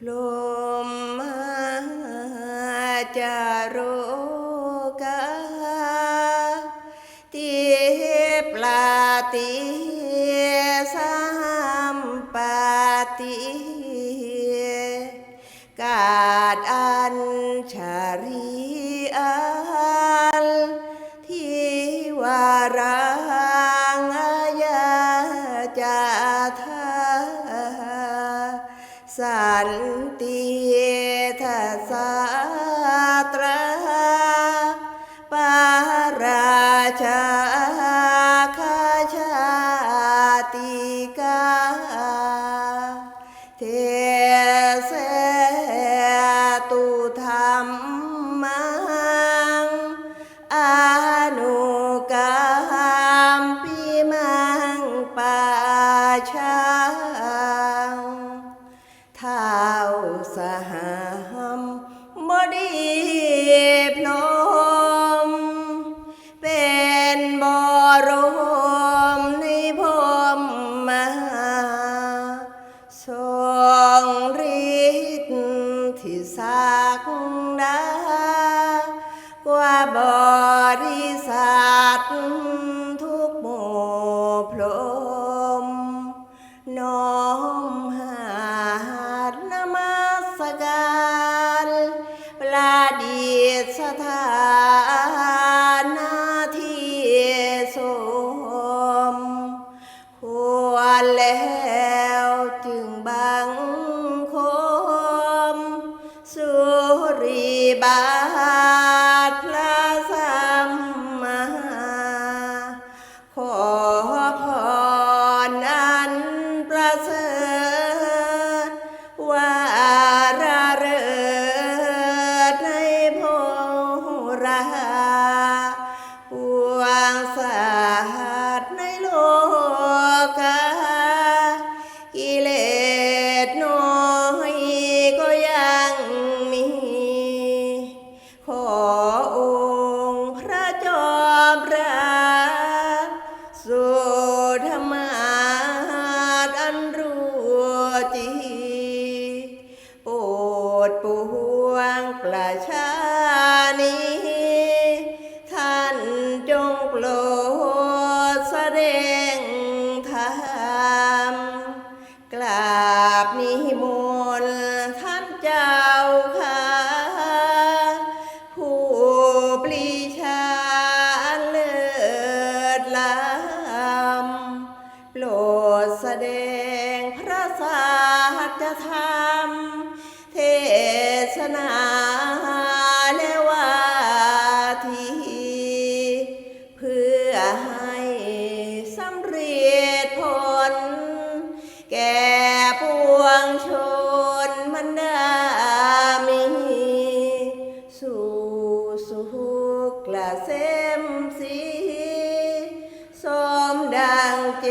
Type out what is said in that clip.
พรหมาจาโรกาติปลาติสัมปาติกาดอันชารีอันที่วารังอาญาจาทา สันติทัสตราปาราชาคาชาติกาเทเสตุธรรม สหามบดีพนม เป็นบรมในพมมาทรงฤทธิ์ที่สักดากว่าบริษัททุกหมู่พรมน้อม ทานาที่สมควรแล้วจึงบังคม สุริบาทลา ความรักสู่ธรรมาตอันรู้จีโปรดปวงประชานี้ ท่านจงโปรด ดแสดงพระสาจธรรม เทศนาและวาที เพื่อให้สำเร็จผล แก่ปวงชนมันดามีสู่สุขละเส้มสีสมดังเจ